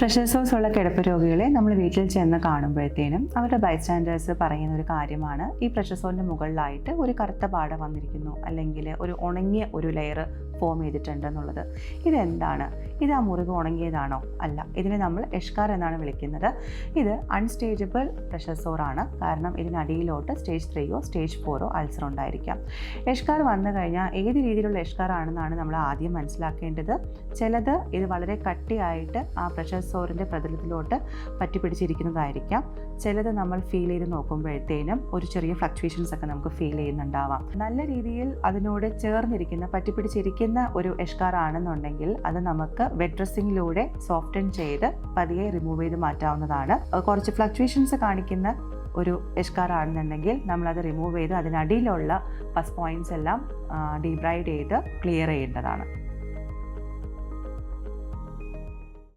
Pressure ഉള്ള കിടപ്പ് രോഗികളെ നമ്മൾ വീട്ടിൽ ചെന്ന് കാണുമ്പോഴത്തേനും അവരുടെ ബൈസ്റ്റാൻഡേഴ്സ് പറയുന്ന ഒരു കാര്യമാണ്. ഈ പ്രഷർ സോറിന്റെ മുകളിലായിട്ട് ഒരു കറുത്ത പാട വന്നിരിക്കുന്നു. അല്ലെങ്കിൽ ഒരു ഉണങ്ങിയ ഒരു ലെയർ ഫോം ചെയ്തിട്ടുണ്ട് എന്നുള്ളത് ഇതെന്താണ്? ഇത് ആ മുറിവ് ഉണങ്ങിയതാണോ? അല്ല. ഇതിനെ നമ്മൾ എഷ്കാർ എന്നാണ് വിളിക്കുന്നത്. ഇത് അൺസ്റ്റേജബിൾ പ്രഷർ സോറാണ് കാരണം ഇതിനടിയിലോട്ട് സ്റ്റേജ് ത്രീയോ സ്റ്റേജ് ഫോറോ അൾസർ ഉണ്ടായിരിക്കാം. എഷ്കാർ വന്നു കഴിഞ്ഞാൽ ഏത് രീതിയിലുള്ള എഷ്കാർ ആണെന്നാണ് നമ്മൾ ആദ്യം മനസ്സിലാക്കേണ്ടത്. ചിലത് ഇത് വളരെ കട്ടിയായിട്ട് ആ പ്രഷർ സോറിന്റെ പ്രതലത്തിലോട്ട് പറ്റിപ്പിടിച്ചിരിക്കുന്നതായിരിക്കാം. ചിലത് നമ്മൾ ഫീൽ ചെയ്ത് നോക്കുമ്പോഴത്തേനും ഒരു ചെറിയ ഫ്ലക്ച്വേഷൻസ് ഒക്കെ നമുക്ക് ഫീൽ ചെയ്യുന്നുണ്ടാവാം. നല്ല രീതിയിൽ അതിനോട് ചേർന്നിരിക്കുന്ന പറ്റിപ്പിടിച്ചിരിക്കുന്ന ഒരു എഷ്കാർ ആണെന്നുണ്ടെങ്കിൽ അത് നമുക്ക് വെഡ് ഡ്രസ്സിങ്ങിലൂടെ സോഫ്റ്റൻ ചെയ്ത് പതിയെ റിമൂവ് ചെയ്ത് മാറ്റാവുന്നതാണ്. കുറച്ച് ഫ്ലക്ച്വേഷൻസ് കാണിക്കുന്ന ഒരു എഷ്കാർ ആണെന്നുണ്ടെങ്കിൽ നമ്മളത് റിമൂവ് ചെയ്ത് അതിനടിയിലുള്ള പസ് പോയിന്റ്സ് എല്ലാം ഡീബ്രൈഡ് ചെയ്ത് ക്ലിയർ ചെയ്യേണ്ടതാണ്.